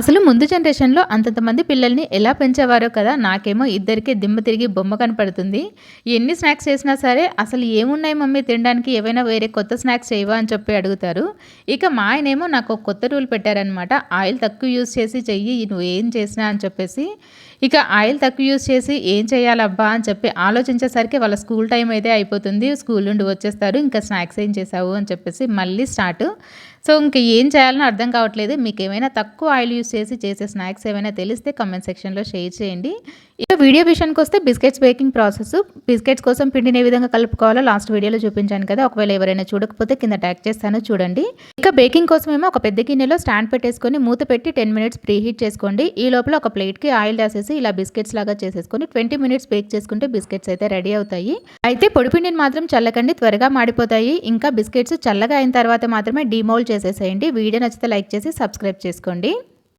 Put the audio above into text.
అసలు ముందు జనరేషన్లో అంతంతమంది పిల్లల్ని ఎలా పెంచేవారో కదా నాకేమో ఇద్దరికి దిమ్మ తిరిగి బొమ్మ కనపడుతుంది. ఎన్ని స్నాక్స్ చేసినా సరే అసలు ఏమున్నాయి మమ్మీ తినడానికి ఏవైనా వేరే కొత్త స్నాక్స్ చేయవా అని చెప్పి అడుగుతారు. ఇక మా ఆయనేమో నాకు ఒక కొత్త రూల్ పెట్టారనమాట ఆయిల్ తక్కువ యూజ్ చేసి చెయ్యి నువ్వు ఏం చేసినా అని చెప్పేసి. ఇక ఆయిల్ తక్కువ యూస్ చేసి ఏం చేయాలబ్బా అని చెప్పి ఆలోచించేసరికి వాళ్ళ స్కూల్ టైం అయితే అయిపోతుంది. స్కూల్ నుండి వచ్చేస్తారు ఇంకా స్నాక్స్ ఏం చేసావు అని చెప్పేసి మళ్ళీ స్టార్ట్. సో ఇంక ఏం చేయాలని అర్థం కావట్లేదు. మీకు ఏమైనా తక్కువ ఆయిల్ యూస్ చేసి చేసే స్నాక్స్ ఏమైనా తెలిస్తే కమెంట్ సెక్షన్లో షేర్ చేయండి. ఇక వీడియో విషయానికి వస్తే బిస్కెట్స్ బేకింగ్ ప్రాసెస్ బిస్కెట్స్ కోసం పిండిని ఏ విధంగా కలుపుకోవాలో లాస్ట్ వీడియోలో చూపించాను కదా. ఒకవేళ ఎవరైనా చూడకపోతే కింద ట్యాగ్ చేస్తాను చూడండి. ఇక బేకింగ్ కోసమేమో ఒక పెద్ద గిన్నెలో స్టాండ్ పెట్టేసుకొని మూత పెట్టి టెన్ మినిట్స్ ప్రీ హీట్ చేసుకోండి. ఈ లోపల ఒక ప్లేట్కి ఆయిల్ రాసేసి ఇలా బిస్కెట్స్ లాగా చేసేసుకొని ట్వంటీ మినిట్స్ బేక్ చేసుకుంటే బిస్కెట్స్ అయితే రెడీ అవుతాయి. అయితే పొడిపిండిని మాత్రం చల్లకండి త్వరగా మాడిపోతాయి. ఇంకా బిస్కెట్స్ చల్లగా అయిన తర్వాత మాత్రమే డీమోల్డ్ చేసేసేయండి. వీడియో నచ్చితే లైక్ చేసి సబ్స్క్రైబ్ చేసుకోండి.